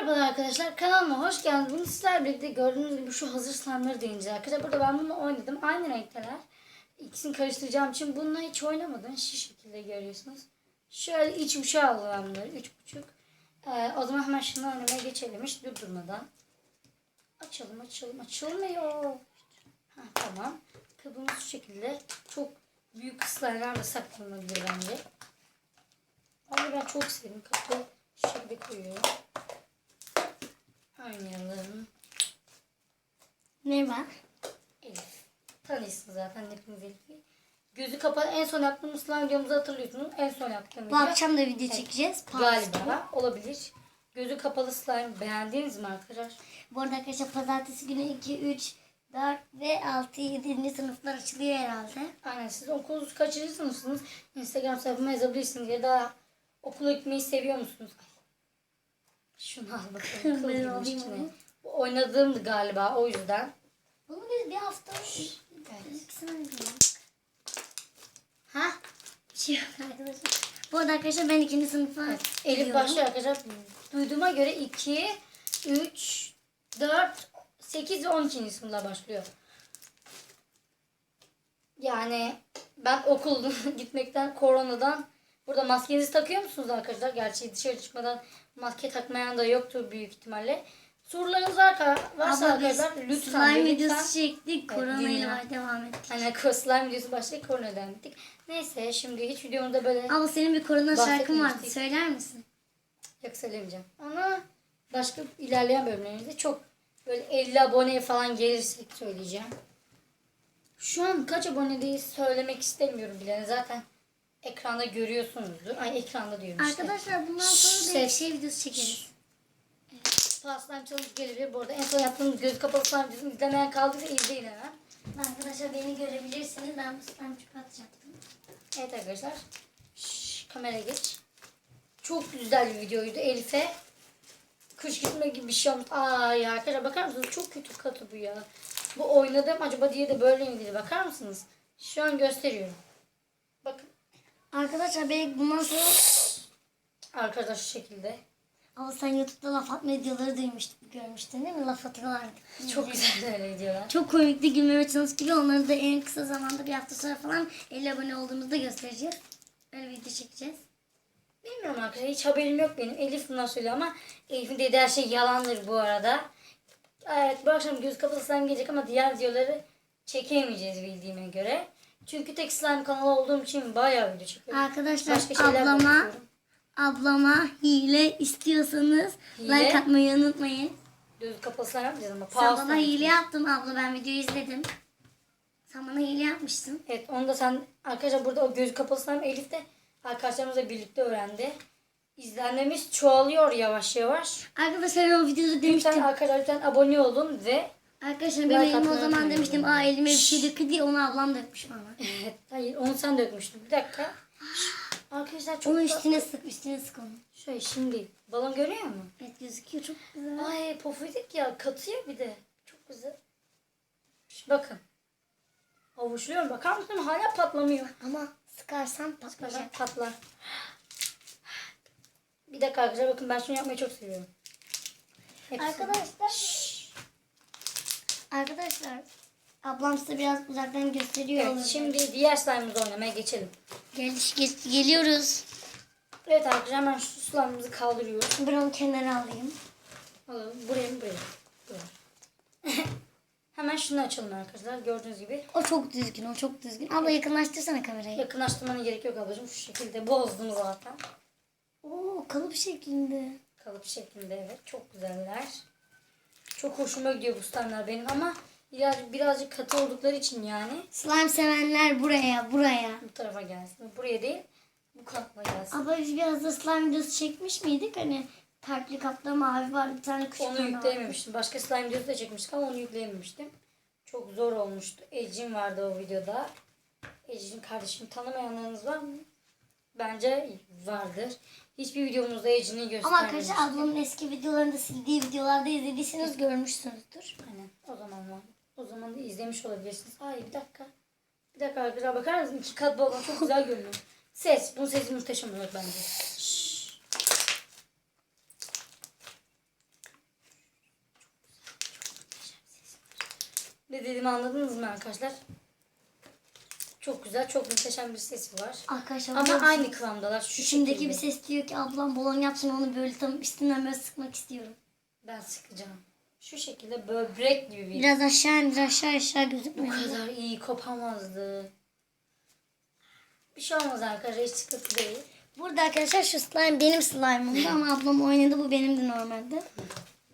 Merhabalar arkadaşlar kanalıma hoş geldiniz. Bugün sizlerle birlikte gördüğünüz gibi şu hazır slime'ları deneyeceğiz arkadaşlar. Burada ben bunu oynadım. Aynı renkteler. İkisini karıştıracağım için bununla hiç oynamadım. Şu şekilde görüyorsunuz. Şöyle iç uçağı ben bunları. Üç buçuk. Ee, o zaman hemen şunu oynamaya geçelim. Hiç durdurmadan. Açalım açalım açılmıyor. Ha, tamam. Kabımız şu şekilde. Çok büyük slime'lar da saklanabilir bence. Ama ben çok sevdim. Kapı şu şekilde koyuyorum. Oynayalım. Merhaba. Elif. Tanıyorsun zaten hepiniz Elif'i. Gözü kapalı en son yaptığımız slime videomuzu hatırlıyorsunuz. En son yaptığım Bu akşam da video çekeceğiz. Pazartesi. Galiba olabilir. Gözü kapalı slime beğendiniz mi arkadaşlar? Bu arada arkadaşlar pazartesi günü 2, 3, 4 ve 6, 7. sınıflar açılıyor herhalde. Aynen siz okul kaçıncı sınıfsınız? Instagram sayfama yazabilirsiniz ya da okula gitmeyi seviyor musunuz? Şunu al bakalım. Ben alayım onu. Oynadığımdı galiba o yüzden. Bunu biz bir hafta Evet. ikisini oynadık. Ha? Bir şey yok arkadaşlar. Bu arada arkadaşlar ben ikinci sınıfa Evet. Elif başlıyor arkadaşlar. Duyduğuma göre 2, 3, 4, 8 ve 12. sınıflar başlıyor. Yani ben okul gitmekten, koronadan burada maskenizi takıyor musunuz arkadaşlar? Gerçi dışarı çıkmadan maske takmayan da yoktur büyük ihtimalle. Sorularınız var, varsa biz arkadaşlar lütfen slime ve videosu lütfen. çektik. Korona ile devam ettik. Hani slime videosu başlayıp koronadan bittik. Neyse şimdi hiç videomda böyle Ama senin bir korona şarkın vardı. Söyler misin? Yok söylemeyeceğim. Ama başka ilerleyen bölümlerimizde çok böyle 50 aboneye falan gelirsek söyleyeceğim. Şu an kaç abonedeyiz söylemek istemiyorum bile. Zaten ekranda görüyorsunuzdur. Ay ekranda diyorum işte. Arkadaşlar bundan sonra da bir şey videosu çekeriz. Slime Challenge gelebilir. Bu arada en son yaptığımız göz kapalı videosunu izlemeyen kaldıysa izleyin hemen. Arkadaşlar beni görebilirsiniz. Ben bu çukur atacaktım. Evet arkadaşlar. Şşş, kamera geç. Çok güzel bir videoydu Elif'e. Kış gitme gibi bir şey olmuş. Ay arkadaşlar bakar mısınız? Çok kötü katı bu ya. Bu oynadım acaba diye de böyle mi dedi? Bakar mısınız? Şu an gösteriyorum. Bakın. Arkadaşlar belki bundan sonra Arkadaşlar şu şekilde. ama sen YouTube'da laf atma videoları duymuştun, görmüştün değil mi? Laf atıyorlardı. Çok güzel öyle videolar. Çok komikti gülmeme challenge gibi. Onları da en kısa zamanda bir hafta sonra falan 50 abone olduğumuzda göstereceğiz. Öyle video çekeceğiz. Bilmiyorum arkadaşlar hiç haberim yok benim. Elif bundan söylüyor ama Elif'in dediği her şey yalandır bu arada. Evet bu akşam göz kapalı gelecek ama diğer videoları çekemeyeceğiz bildiğime göre. Çünkü tek slime kanalı olduğum için bayağı video çekiyorum. Arkadaşlar Başka ablama ablama hile istiyorsanız Hile? like atmayı unutmayın. Göz slime yapmayacağız ama. Sen Pause bana hile yaptın abla ben videoyu izledim. Sen bana hile yapmıştın. Evet onu da sen arkadaşlar burada o göz slime Elif de arkadaşlarımızla birlikte öğrendi. İzlenmemiz çoğalıyor yavaş yavaş. Arkadaşlar o videoda Lütfen demiştim. arkadaşlar lütfen abone olun ve Arkadaşlar Like ben elime o zaman demiştim. Aa elime bir şey dökü diye onu ablam dökmüş bana. Evet, hayır onu sen dökmüştün. Bir dakika. Arkadaşlar çok Onun da- üstüne sık üstüne sık onu. Şöyle şimdi balon görüyor mu? Evet gözüküyor çok güzel. Ay pofidik ya katıyor bir de. Çok güzel. Şu bakın. Avuçluyorum bakar mısın hala patlamıyor. Ama sıkarsan patlayacak. Patlar patlar. Bir dakika arkadaşlar bakın ben şunu yapmayı çok seviyorum. Hepsi. Arkadaşlar. Arkadaşlar. Ablam size biraz uzaktan gösteriyor. Evet, şimdi diğer slime'ımızı oynamaya geçelim. Gel, geç- geliyoruz. Evet arkadaşlar hemen şu slime'ımızı kaldırıyoruz. Ben onu kenara alayım. Alalım. Buraya mı buraya? Buraya. hemen şunu açalım arkadaşlar. Gördüğünüz gibi. O çok düzgün, o çok düzgün. Abla yakınlaştırsana kamerayı. Yakınlaştırmana gerek yok ablacığım. Şu şekilde bozdum zaten. Oo, kalıp şeklinde. Kalıp şeklinde evet. Çok güzeller. Çok hoşuma gidiyor bu slime'lar benim ama birazcık, birazcık katı oldukları için yani Slime sevenler buraya, buraya. bu tarafa gelsin. Buraya değil bu kapla gelsin. Abla biz biraz da slime videosu çekmiş miydik? Hani kalpli kapta mavi var, bir tane küçük Onu tane yükleyememiştim. Başka slime videosu da çekmiştik ama onu yükleyememiştim. Çok zor olmuştu. Ecin vardı o videoda. Ecin kardeşimi tanımayanlarınız var mı? bence vardır. Hiçbir videomuzda Ece'ni göstermemiştik. Ama arkadaşlar ablamın eski videolarında sildiği videolarda izlediyseniz görmüşsünüzdür. Aynen. O zaman var. O zaman da izlemiş olabilirsiniz. Ay bir dakika. Bir dakika arkadaşlar bakar mısınız? İki kat balon çok güzel görünüyor. Ses. Bunun sesi muhteşem olur bence. Ne dediğimi anladınız mı arkadaşlar? Çok güzel, çok muhteşem bir sesi var. Arkadaşlar Ama burada aynı kıvamdalar. Şu içimdeki şekilde. bir ses diyor ki ablam balon yapsın onu böyle tam üstünden böyle sıkmak istiyorum. Ben sıkacağım. Şu şekilde böbrek gibi bir. Biraz aşağı indir aşağı aşağı Bu gözükmüyor. kadar iyi kopamazdı. Bir şey olmaz arkadaşlar hiç sıkıntı değil. Burada arkadaşlar şu slime benim slime'ımdı ama ablam oynadı bu benimdi normalde.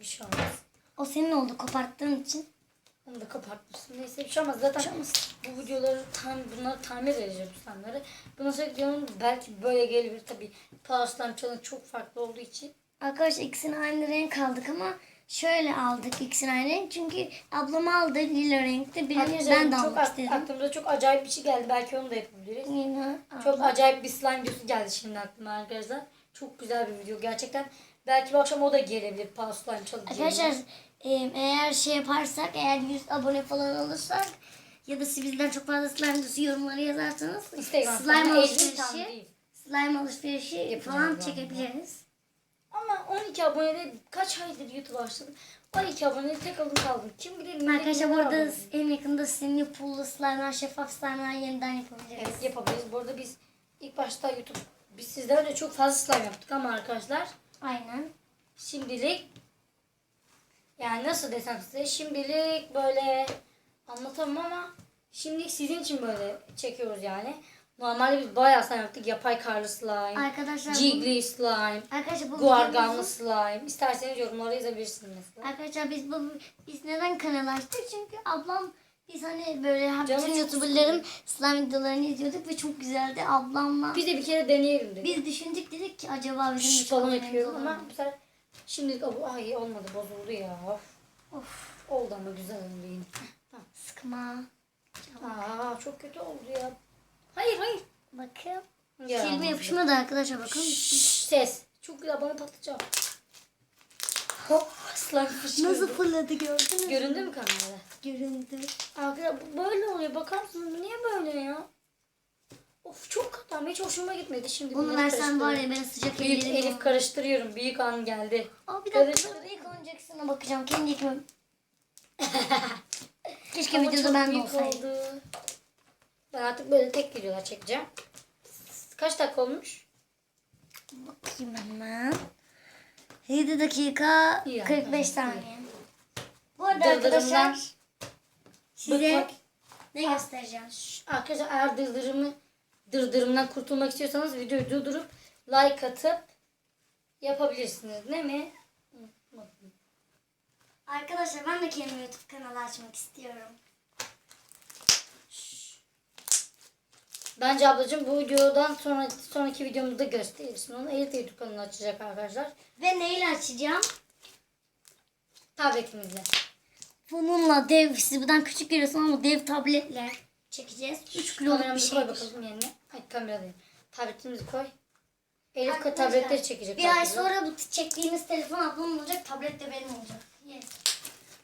Bir şey olmaz. O senin oldu koparttığın için. Onu da kapatmışsın. Neyse bir şey olmaz. Zaten bu videoları tam bunları tamir edeceğim slime'ları. Bundan sonra videonun belki böyle gelebilir. Tabii Slime Challenge çok farklı olduğu için. Arkadaşlar ikisini aynı renk aldık ama şöyle aldık ikisini aynı renk. Çünkü ablam aldı lila renkte. Birini ben de çok almak ak- istedim. aklımıza çok acayip bir şey geldi. Belki onu da yapabiliriz. Yine Çok acayip bir slime videosu geldi şimdi aklıma arkadaşlar. Çok güzel bir video gerçekten. Belki bu akşam o da gelebilir Slime Challenge. Arkadaşlar eğer şey yaparsak eğer 100 abone falan olursak ya da siz bizden çok fazla slime videosu yorumları yazarsanız slime alışverişi slime alışverişi Yapacağız falan çekebiliriz. Ama 12 abonede kaç aydır YouTube açtım. 12 abonede tek alın kaldım. Kim bilir millet Arkadaşlar burada abone. en yakında sinli pullu slime'lar, şeffaf slime'lar yeniden yapabiliriz. Evet yapabiliriz. Bu arada biz ilk başta YouTube biz sizden önce çok fazla slime yaptık ama arkadaşlar Aynen. şimdilik yani nasıl desem size şimdilik böyle anlatamam ama şimdilik sizin için böyle çekiyoruz yani. Normalde biz bayağı slime yaptık. Yapay karlı slime, Arkadaşlar jiggly slime, arkadaşlar bu guarganlı videomuzu- slime. İsterseniz yorumlara yazabilirsiniz mesela. Arkadaşlar biz bu biz neden kanal açtık? Çünkü ablam biz hani böyle hem Canı bütün çok youtuberların slime videolarını izliyorduk ve çok güzeldi. Ablamla Biz de bir kere deneyelim dedik. biz düşündük dedik ki acaba bizim de Şş, çok falan yapıyorum olur ama bu sefer şimdilik o ay olmadı bozuldu ya. Of. Oldu ama güzel oldu yine. Tamam. sıkma. Aa çok kötü oldu ya. Hayır hayır. Bakın. Ya. Silme yapışmadı arkadaşlar bakın. Şşş, ses. Çok güzel bana patlayacağım. Hop slime fışkırdı. Nasıl fırladı gördünüz mü? Göründü mü kamerada? Göründü. Arkadaşlar böyle oluyor. Bakar mısınız? Niye böyle ya? Of çok katı ama hiç hoşuma gitmedi. Şimdi Bunu versen var ya ben sıcak Büyük ellerim. Elif karıştırıyorum. Büyük an geldi. Aa bir dakika dur ilk bakacağım. Kendi yıkmam. Keşke Ama videoda çok ben de büyük olsaydım. oldu. Ben artık böyle tek videolar çekeceğim. Kaç dakika olmuş? Bakayım hemen. 7 dakika İyi 45 yani, saniye. Bu arada arkadaşlar size Bak, bak. ne göstereceğim? Arkadaşlar eğer dırdırımı dırdırımdan kurtulmak istiyorsanız videoyu durdurup like atıp yapabilirsiniz. Ne mi? Arkadaşlar ben de kendime YouTube kanalı açmak istiyorum. Bence ablacığım bu videodan sonra sonraki videomuzda gösterirsin onu. Elif YouTube kanalını açacak arkadaşlar. Ve neyle açacağım? Tabletimizle. Bununla dev, siz buradan küçük görüyorsunuz ama dev tabletle çekeceğiz. 3 kiloluk bir şey. koy bakalım yerine. Ay kamera değil. Tabletimizi koy. Elif Arkadaşlar, tabletleri çekecek. Bir ay sonra bu çektiğimiz telefon ablamın olacak, tablet de benim olacak. Yes.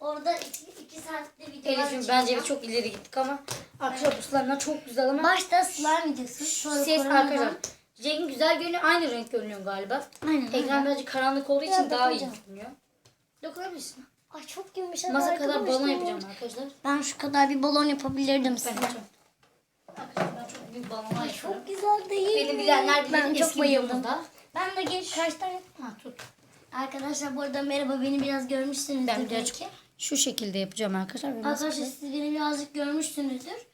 Orada 2 saatte videolar Elif'im bence çok ileri gittik ama arkadaşlar bu slime'lar çok güzel ama Başta slime videosu, sonra ses arkadaşlar. Renk güzel görünüyor. Aynı renk görünüyor galiba. Aynen. Ekran birazcık karanlık olduğu için daha iyi görünüyor. Dokunabilirsin. Ay çok yumuşak Masa kadar balon yapacağım arkadaşlar. Ben şu kadar bir balon yapabilirdim Ben size. Arkadaşlar ben çok büyük balonlar Ay yapıyorum. çok güzel değil Beni mi? bilenler bilir Ben çok eski bayıldım. Ben de geç kaç tane... Ha tut. Arkadaşlar bu arada merhaba beni biraz görmüşsünüzdür Ben birazcık belki. şu şekilde yapacağım arkadaşlar. Ve Arkadaşlar siz beni birazcık görmüşsünüzdür.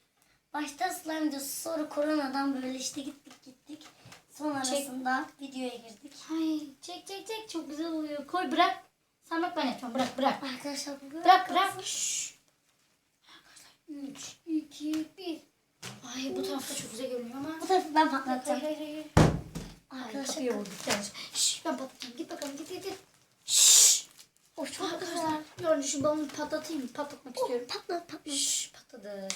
Başta slime videosu sonra koronadan böyle işte gittik gittik. Son arasında videoya girdik. Ay çek çek çek çok güzel oluyor. Koy bırak. Sen bak ben yapacağım. Bırak bırak. Arkadaşlar böyle Bırak bırak. Şşş. Arkadaşlar 3, 2, 1. Ay bu tarafta çok güzel görünüyor ama. Bu tarafı ben Hayır patlatacağım. hayır hayır. Ay Arkadaşlar kapıya vurduk. Şşş ben patlatacağım. Git bakalım git git git. Şşş. o çok güzel. Arkadaşlar gördün şu balonu patlatayım mı? Patlatmak istiyorum. Patlat patlat. Şşş patladı.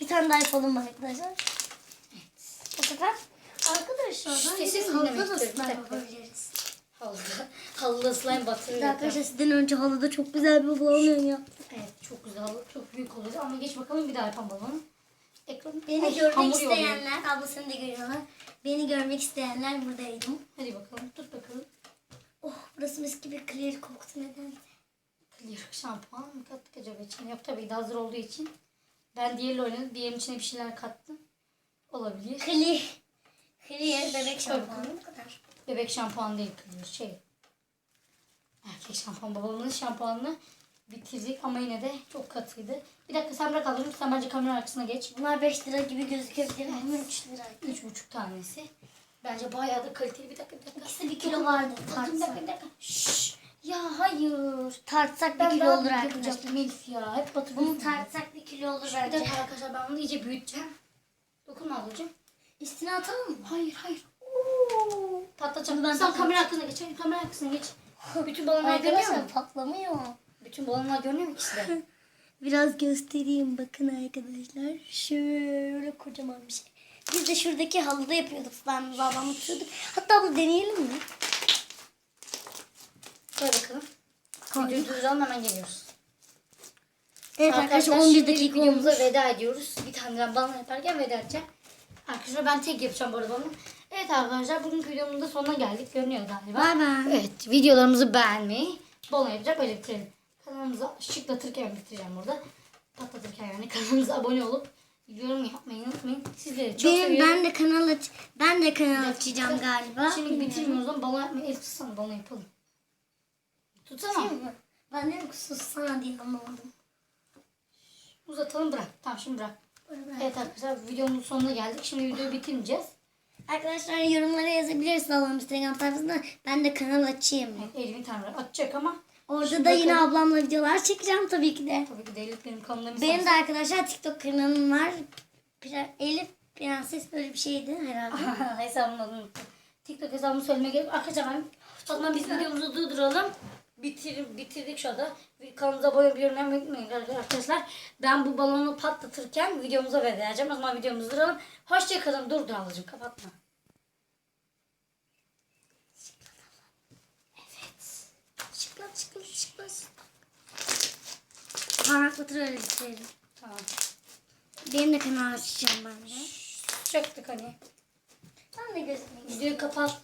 Bir tane daha yapalım arkadaşlar? Bu sefer arkadaşlar Şşş, bir dinlemek istiyorum, bir dakika. Halıda, halıda slime batırıyor. Arkadaşlar sizden önce halıda çok güzel bir balon yaptık. Evet çok güzel çok büyük oluyor ama geç bakalım bir daha yapalım balonu. Ekran Beni Ay, görmek isteyenler, ablasını da görüyorlar. Beni görmek isteyenler buradaydım. Hadi bakalım tut bakalım. Oh burası mis gibi clear koktu nedense. Clear şampuan mı kattık acaba içine? Yok tabii ki hazır olduğu için. Ben diğeriyle oynadım. Diğerinin içine bir şeyler kattım. Olabilir. Clear. Clear bebek şampuanı. Bebek şampuan değil Clear. Şey. Erkek şampuan. Babamın şampuanını bitirdik ama yine de çok katıydı. Bir dakika sen bırak ablacığım. Sen bence kamera arkasına geç. Bunlar 5 lira gibi gözükebilir ama 3 lira. Üç buçuk tanesi. Bence bayağı da kaliteli. Bir dakika bir dakika. İkisi bir kilo vardı. Bir dakika bir Tartsak. dakika. bir dakika. Şşş. Ya hayır. Tartsak bir Ben kilo daha olur arkadaşlar. Elif ya. Hep Bunu batırıyorsun. tartsak bir kilo olur Bir bence. dakika arkadaşlar ben bunu iyice büyüteceğim. Dokunma ablacığım. Üstüne atalım mı? Hayır hayır. Oo. Patlatacağım. Ben Sen kamera arkasına geç. Hayır, kamera arkasına geç. Bütün balonlar görünüyor mu? Arkadaşlar patlamıyor. Bütün balonlar görünüyor mu ikisi de? Biraz göstereyim bakın arkadaşlar. Şöyle kocaman bir şey. Biz de şuradaki halıda yapıyorduk. Ben babamı tutuyorduk. Hatta bunu deneyelim mi? Koy bakalım. Videoyu durduralım hemen geliyoruz. Evet arkadaşlar 11 şimdi dakika videomuza olmuş. veda ediyoruz. Bir tane daha balon yaparken veda edeceğim. Arkadaşlar ben tek yapacağım bu arada balonu. Evet arkadaşlar bugünkü videomun da sonuna geldik. Görünüyor galiba. Bay bay. Evet videolarımızı beğenmeyi, balon yapacak öyle bitirelim. Kanalımıza şıklatırken bitireceğim burada. Patlatırken yani kanalımıza abone olup yorum yapmayı unutmayın. Sizleri çok Benim, seviyorum. ben de kanal aç ben de kanal açacağım galiba. Şimdi bitirmiyoruz ama balon yapmayı el tutsana balon yapalım. Tutsana. Ben de sussana diye anlamadım. Uzatalım bırak. Tamam şimdi bırak. Evet arkadaşlar videomuzun sonuna geldik. Şimdi videoyu bitirmeyeceğiz. Arkadaşlar yorumlara yazabilirsiniz ablam Instagram sayfasında. Ben de kanal açayım. Elif'in tanrı atacak ama Orada Şimdi da yine bakalım. ablamla videolar çekeceğim tabii ki de. tabii ki de Elif benim kanalımda Benim de arkadaşlar TikTok kanalım var. Pre- Elif Prenses böyle bir şeydi herhalde. hesabımın adını unuttum. TikTok hesabımı söylemeye gerek. Arkadaşlar ben o zaman biz videomuzu durduralım. Bitir, bitirdik şu anda. Kanalımıza abone olmayı yorum unutmayın arkadaşlar. Ben bu balonu patlatırken videomuza veda edeceğim. O zaman videomuzu durduralım. Hoşçakalın. Dur dur ablacığım kapatma. Çıklat çıklat çıklat. Parmakla öyle bitirelim. Tamam. Benim de kanal açacağım ben de. Çektik hani. Ben de göstereyim. Videoyu kapat.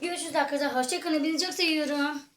Görüşürüz arkadaşlar. Hoşçakalın. Hepinizi çok seviyorum.